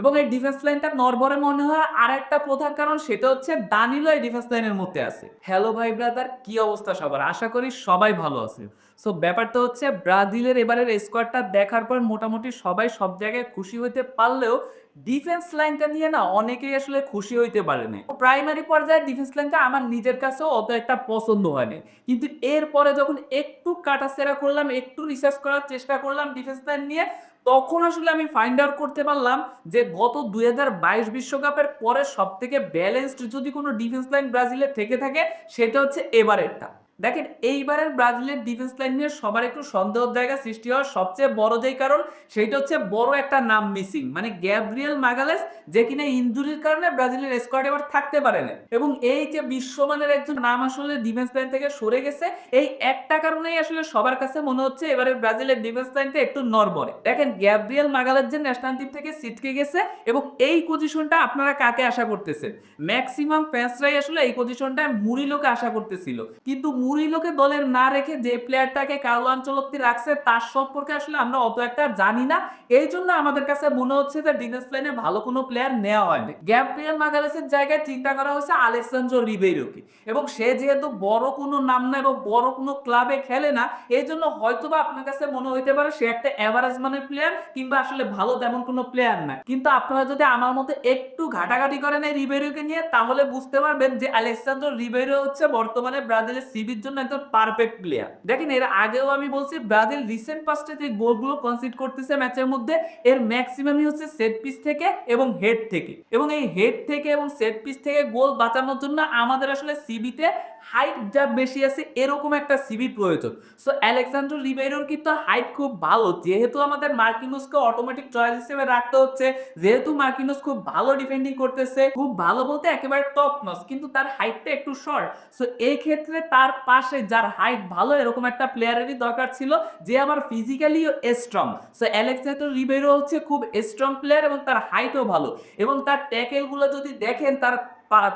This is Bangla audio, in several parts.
এবং এই ডিফেন্স লাইনটা নরবরে মনে হয় আর একটা প্রধান কারণ, সেটা হচ্ছে দানিলো এই ডিফেন্স লাইনের মধ্যে আছে। হ্যালো ভাই ব্রাদার কি অবস্থা সবার? আশা করি সবাই ভালো আছে। সো ব্যাপারটা হচ্ছে ব্রাজিলের এবারের স্কোয়াডটা দেখার পর মোটামুটি সবাই সব জায়গায় খুশি হইতে পারলেও ডিফেন্স লাইনটা নিয়ে না অনেকেই আসলে খুশি হইতে পারেনি প্রাইমারি পর্যায়ে ডিফেন্স লাইনটা আমার নিজের কাছেও অত একটা পছন্দ হয়নি কিন্তু এরপরে যখন একটু কাটাছেড়া করলাম, একটু রিসার্চ করার চেষ্টা করলাম ডিফেন্স লাইন নিয়ে, তখন আসলে আমি ফাইন্ড আউট করতে পারলাম যে গত দুই হাজার বাইশ বিশ্বকাপের পরে সব থেকে ব্যালেন্সড যদি কোনো ডিফেন্স লাইন ব্রাজিলের থেকে থাকে, সেটা হচ্ছে এবারেরটা দেখেন, এইবারের ব্রাজিলের ডিফেন্স লাইন নিয়ে সবার একটু সন্দেহের জায়গা সৃষ্টি হওয়ার সবচেয়ে বড় যেই কারণ, সেইটা হচ্ছে বড় একটা নাম মিসিং মানে গ্যাব্রিয়েল মাগালেস যে কিনা ইঞ্জুরির কারণে ব্রাজিলের স্কোয়াড এবার থাকতে পারে না এবং এই যে বিশ্বমানের একজন নাম আসলে ডিফেন্স লাইন থেকে সরে গেছে, এই একটা কারণেই আসলে সবার কাছে মনে হচ্ছে এবারে ব্রাজিলের ডিফেন্স লাইনটা একটু নরবরে দেখেন, গ্যাব্রিয়েল মাগালেস যে ন্যাশনাল টিম থেকে ছিটকে গেছে এবং এই পজিশনটা আপনারা কাকে আশা করতেছেন? ম্যাক্সিমাম ফ্যান্সরাই আসলে এই পজিশনটা মুরিলোকে আশা করতেছিল। কিন্তু মুরিলোকে দলের না রেখে যে প্লেয়ারটাকে কার্লো আঞ্চলত্তি রাখছে, তার সম্পর্কে আসলে আমরা অত একটা জানি না। এই জন্য আমাদের কাছে মনে হচ্ছে যে ডিফেন্স লাইনে ভালো কোনো প্লেয়ার নেওয়া হয়নি। গ্যাব্রিয়েল মাগালেসের জায়গায় চিন্তা করা হয়েছে আলেক্সান্দ্রো রিবেইরোকে এবং সে যেহেতু বড় কোনো নাম না এবং বড় কোনো ক্লাবে খেলে না, এই জন্য হয়তোবা আপনার কাছে মনে হইতে পারে সে একটা অ্যাভারেজ মানের প্লেয়ার কিংবা আসলে ভালো তেমন কোনো প্লেয়ার না। কিন্তু আপনারা যদি আমার মতো একটু ঘাটাঘাটি করেন এই রিবেইরোকে নিয়ে, তাহলে বুঝতে পারবেন যে আলেক্সান্দ্রো রিবেইরো হচ্ছে বর্তমানে ব্রাজিলের সিবির জন্য একদম পারফেক্ট প্লেয়ার দেখেন, এর আগেও আমি বলছি, ব্রাজিল রিসেন্ট পাস্টে যে গোলগুলো কনসিড করতেছে ম্যাচের মধ্যে, এর ম্যাক্সিমামই হচ্ছে সেট পিস থেকে এবং হেড থেকে। এবং এই হেড থেকে এবং সেট পিস থেকে গোল বাঁচানোর জন্য আমাদের আসলে সিবিতে হাইট যা বেশি আছে, এরকম একটা সিবি প্রয়োজন। সো অ্যালেক্সান্ড্রো রিবেইরোর কিন্তু হাইট খুব ভালো। যেহেতু আমাদের মার্কিনোসকে অটোমেটিক চয়েস হিসেবে রাখতে হচ্ছে, যেহেতু মার্কিনোস খুব ভালো ডিফেন্ডিং করতেছে, খুব ভালো বলতে একেবারে টপ নস কিন্তু তার হাইটটা একটু শর্ট সো এই ক্ষেত্রে তার পাশে, যার হাইট ভালো, এরকম একটা প্লেয়ারেরই দরকার ছিল, যে আবার ফিজিক্যালিও স্ট্রং সো অ্যালেক্সান্ডার রিবেরো হচ্ছে খুব স্ট্রং প্লেয়ার এবং তার হাইটও ভালো এবং তার ট্যাকেলগুলো যদি দেখেন, তার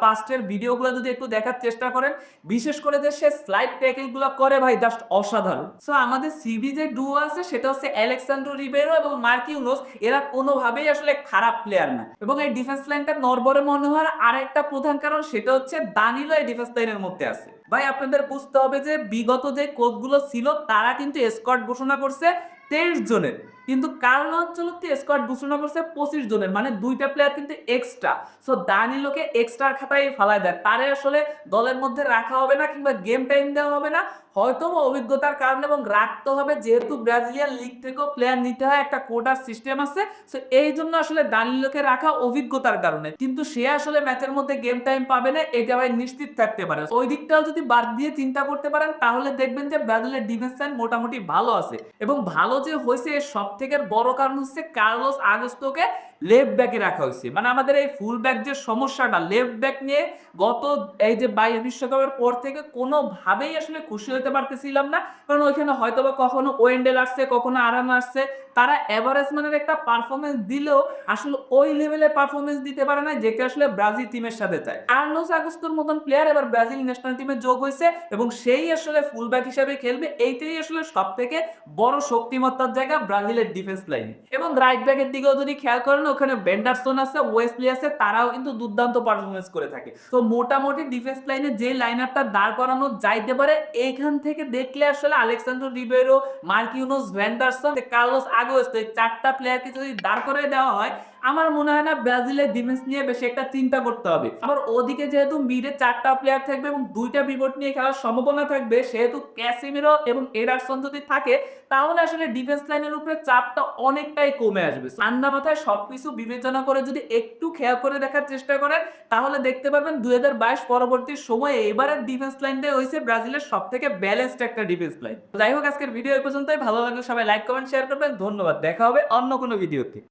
পাস্টের ভিডিওগুলো যদি একটু দেখার চেষ্টা করেন, বিশেষ করে যে সে স্লাইড ট্যাকেলগুলো করে ভাই জাস্ট অসাধারণ। সো আমাদের সিবি যে ডুও আছে, সেটা হচ্ছে অ্যালেক্সান্ড্রো রিবেরো এবং মার্কিউনোস এরা কোনোভাবেই আসলে খারাপ প্লেয়ার না। এবং এই ডিফেন্স লাইনটা নরবরে মনে হওয়ার আরেকটা প্রধান কারণ, সেটা হচ্ছে দানিলো এই ডিফেন্স লাইনের মধ্যে আছে। ভাই, আপনাদের বুঝতে হবে যে বিগত যে কোচগুলো ছিল, তারা কিন্তু স্কট ঘোষণা করছে তেইশ জনের। কিন্তু কার্লো অঞ্চলতে স্কোয়াড ঘোষণা করছে পঁচিশ জনের মানে দুইটা প্লেয়ার কিন্তু এক্সট্রা সো দানিলোকে এক্সট্রা খাতায় ফালায় দেয়। তারে আসলে দলের মধ্যে রাখা হবে না কিংবা গেম টাইম দেওয়া হবে না। হয়তো অভিজ্ঞতার কারণে এবং রাখতে হবে। যেহেতু ব্রাজিলিয়ান লিগ থেকেও প্লেয়ার নিতে হয়, একটা কোটার সিস্টেম আছে। সো এই জন্য আসলে দানিলোকে রাখা অভিজ্ঞতার কারণে। কিন্তু সে আসলে ম্যাচের মধ্যে গেম টাইম পাবে না, এটা ভাই নিশ্চিত থাকতে পারে। ওই দিকটাও যদি বাদ দিয়ে চিন্তা করতে পারেন, তাহলে দেখবেন যে ব্রাজিলের ডিফেন্স লাইন মোটামুটি ভালো আছে। এবং ভালো যে হয়েছে সব থেকে বড় কারণ হচ্ছে কার্লোস আগস্টোকে লেফট ব্যাকে রাখা হয়েছে। মানে আমাদের এই ফুল ব্যাক যে সমস্যাটা, লেফট ব্যাক নিয়ে গত এই যে বাইশ বিশ্বকাপের পর থেকে কোনোভাবেই আসলে খুশি হতে পারতেছিলাম না। কারণ ওইখানে হয়তো বা কখনো ওয়েন্ডেল আসছে, কখনো আরাম আসছে। তারা এভারেজ মানের একটা পারফরমেন্স দিলেও আসলে ওই লেভেলে পারফরমেন্স দিতে পারে না যেটা আসলে ব্রাজিল টিমের সাথে চায় আর্লোস আগস্টোর মতন প্লেয়ার এবার ব্রাজিল ন্যাশনাল টিমে যোগ হয়েছে এবং সেই আসলে ফুল ব্যাক হিসেবে খেলবে, এইটাই আসলে সব থেকে বড় শক্তিমত্তার জায়গা, ব্রাজিলের ডিফেন্স লাইন এবং রাইট ব্যাকের দিকেও যদি খেয়াল করেন, ওখানে বেন্ডারসন আছে ওয়েসলি আছে, তারাও কিন্তু দুর্দান্ত পারফরমেন্স করে থাকে। তো মোটামুটি ডিফেন্স লাইনে যে লাইন দাঁড় করানো যাইতে পারে এখান থেকে দেখলে আসলে Alexandro Ribeiro Marquinhos Vanderson Carlos Agosto এই চারটা প্লেয়ারকে যদি দাঁড় করে দেওয়া হয় আমার মনে হয় না ব্রাজিলের ডিফেন্স নিয়ে বেশি একটা চিন্তা করতে হবে। আবার ওদিকে যেহেতু মিডে চারটা প্লেয়ার থাকবে এবং দুইটা বিপদ নিয়ে খেলার সম্ভাবনা থাকবে, সেহেতু ক্যাসিমিরো এবং এডারসন যদি থাকে, তাহলে আসলে ডিফেন্স লাইনের উপরে চাপটা অনেকটাই কমে আসবে। ঠান্ডা মাথায় সবকিছু বিবেচনা করে যদি একটু খেয়াল করে দেখার চেষ্টা করেন, তাহলে দেখতে পারবেন দুই হাজার বাইশ পরবর্তী সময়ে এবারের ডিফেন্স লাইনটাই হয়েছে ব্রাজিলের সব থেকে ব্যালেন্সড একটা ডিফেন্স লাইন যাই হোক, আজকের ভিডিও এই পর্যন্তই। ভালো লাগলে সবাই লাইক কমেন্ট শেয়ার করবেন। ধন্যবাদ। দেখা হবে অন্য কোনো ভিডিওতে